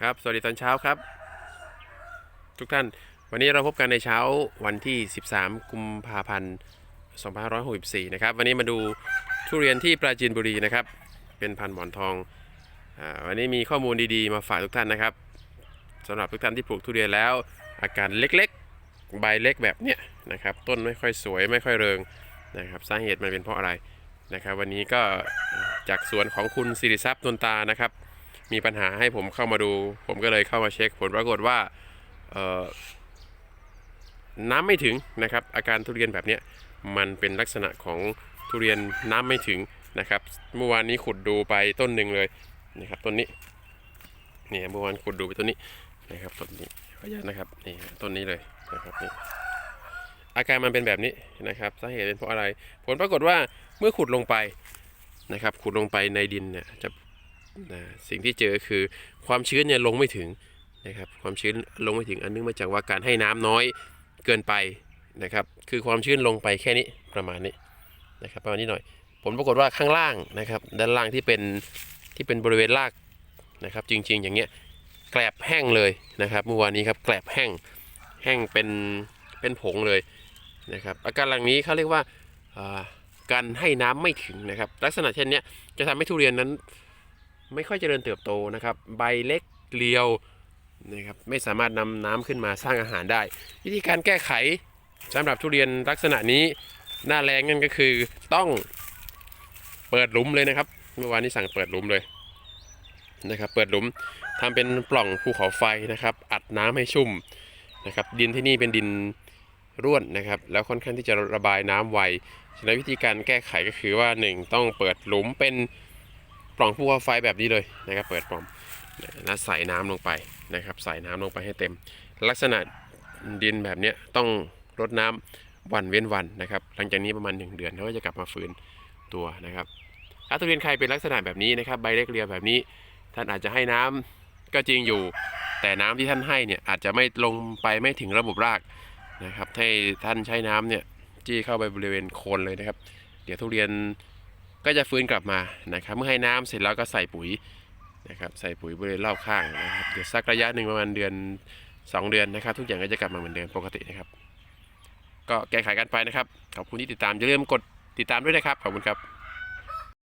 ครับ สวัสดีตอนเช้าครับ ทุกท่าน วันนี้เราพบกันในเช้าวันที่ 13 กุมภาพันธ์ 2564 นะครับ วันนี้มาดูทุเรียนที่ปราจีนบุรีนะครับ เป็นพันธุ์หมอนทองอวันนี้มีข้อมูลดีๆ มาฝากทุกท่านนะครับสำหรับทุกท่านที่ปลูกทุเรียนแล้ว อาการเล็กๆ ใบเล็กแบบเนี้ยนะครับ ต้นไม่ค่อยสวยไม่ค่อยเริงนะครับ สาเหตุมันเป็นเพราะอะไรนะครับ วันนี้ก็จากสวนของคุณสิริทรัพย์นนตานะครับ มีปัญหาให้ผมเข้ามาดู ผมก็เลยเข้ามาเช็คผลปรากฏว่าเน้ำไม่ถึงนะครับ อาการทุเรียนแบบนี้มันเป็นลักษณะของทุเรียนน้ำไม่ถึงนะครับ เมื่อวานนี้ขุดดูไปต้นหนึ่งเลยนะครับต้นนี้เนี่ยเมื่อวานขุดดูไปต้นนี้นะครับต้นนี้ขออนุญาตนะครับนี่ต้นนี้เลยนะครับนี่อาการมันเป็นแบบนี้นะครับสาเหตุเป็นเพราะอะไร ผลปรากฏว่าเมื่อขุดลงไปนะครับ ขุดลงไปในดินเนี่ยจะ นะสิ่งที่เจอคือความชื้นเนี่ยลงไม่ถึงนะครับความชื้นลงไม่ถึงอันนึงมาจากว่าการให้น้ำน้อยเกินไปนะครับคือความชื้นลงไปแค่นี้ประมาณนี้นะครับประมาณนี้หน่อย ผลปรากฏว่าข้างล่างนะครับด้านล่างที่เป็นที่เป็นบริเวณรากนะครับจริงๆ อย่างเงี้ยแกลบแห้งเลยนะครับเมื่อวานนี้ครับแกลบแห้งแห้งเป็นเป็นผงเลยนะครับอาการหลังนี้เขาเรียกว่าการให้น้ำไม่ถึงนะครับ ลักษณะเช่นนี้จะทำให้ทุเรียนนั้น ไม่ค่อยเจริญเติบโตนะครับ ใบเล็กเรียวนะครับไม่สามารถนำน้ำขึ้นมาสร้างอาหารได้ วิธีการแก้ไขสำหรับทุเรียนลักษณะนี้หน้าแรงนั่นก็คือต้องเปิดหลุมเลยนะครับ เมื่อวานนี้สั่งเปิดหลุมเลยนะครับเปิดหลุมทำเป็นปล่องภูเขาไฟนะครับ อัดน้ำให้ชุ่มนะครับ ดินที่นี่เป็นดินร่วนนะครับ แล้วค่อนข้างที่จะระบายน้ำไวฉะนั้นวิธีการแก้ไขก็คือว่าหนึ่งต้องเปิดหลุมเป็น ปล่องภูเขาไฟแบบนี้เลยนะครับ เปิดปล่องแล้วใส่น้ำลงไปนะครับ ใส่น้ำลงไปให้เต็ม ลักษณะดินแบบเนี้ยต้องรดน้ำวันเว้นวันนะครับ หลังจากนี้ประมาณ 1 เดือนเขาก็จะกลับมาฟื้นตัวนะครับถ้าทุเรียนใครเป็นลักษณะแบบนี้นะครับ ใบเล็กเรียแบบนี้ ท่านอาจจะให้น้ำก็จริงอยู่ แต่น้ำที่ท่านให้เนี่ยอาจจะไม่ลงไปไม่ถึงระบบรากนะครับ ให้ท่านใช้น้ำเนี่ยจี้เข้าไปบริเวณโคนเลยนะครับ เดี๋ยวทุเรียน ก็จะฟื้นกลับมานะครับ เมื่อให้น้ำเสร็จแล้วก็ใส่ปุ๋ยนะครับใส่ปุ๋ยบริเวณรอบข้างนะครับเดี๋ยวสักระยะหนึ่งประมาณเดือน 2 เดือนนะครับ ทุกอย่างก็จะกลับมาเหมือนเดิมปกตินะครับ ก็แก้ไขกันไปนะครับขอบคุณที่ติดตามอย่าลืมกดติดตามด้วยนะครับขอบคุณครับ